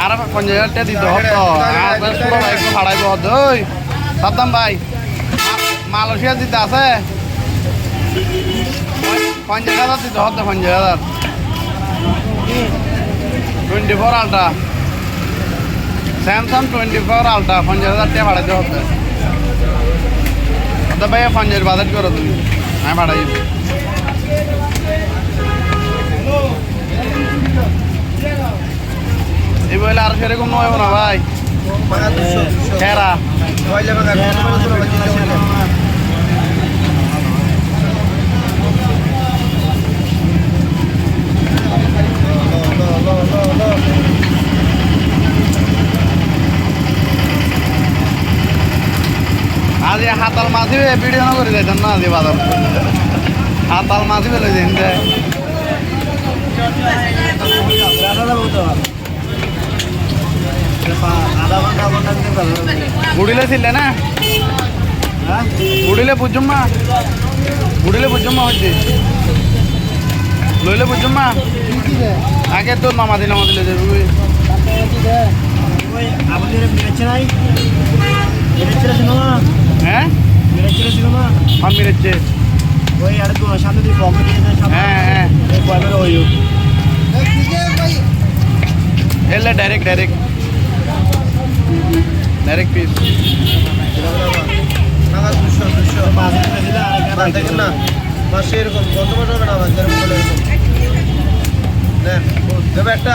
আর পঞ্চাশ হাজার টাকা দিতে হতো একটু ভাড়াইব হতো ওই ভাই। মালয়েশিয়া দিতে আছে। পঞ্চাশ হাজার দিতে হতো পঞ্চাশ হাজার। Twenty four ultra. Samsung twenty four ultra, পঞ্চাশ হাজার টাকা ভাড়াইতে হতো তো ভাইয়া ফান্ডের বাজেট করো তুমি আমি ভাড়াই এই বইলে আর সেরকম নয় না ভাই খেরা এই হাতাল মাছি ভিডিও না করে যাইতেন না আজি বাজার হাতাল মাছি বেলে দিন যে। গুড়িলে ছিলে না? গুড়িলে বুঝুম্মা গুড়িলে বুঝুম্মা হচ্ছে লইলে বুঝুম্মা আগে তোর মামা দিলে মামা দিলে যাবি হ্যাঁ? আমি মেরেছে হ্যাঁ হ্যাঁ। এলে ডাইরেক্ট ডাইরেক্ট ডাইরেক্ট পিস মাসে এরকম কত মাস হবে না আমার যেরকম বলে এরকম। দেবে একটা।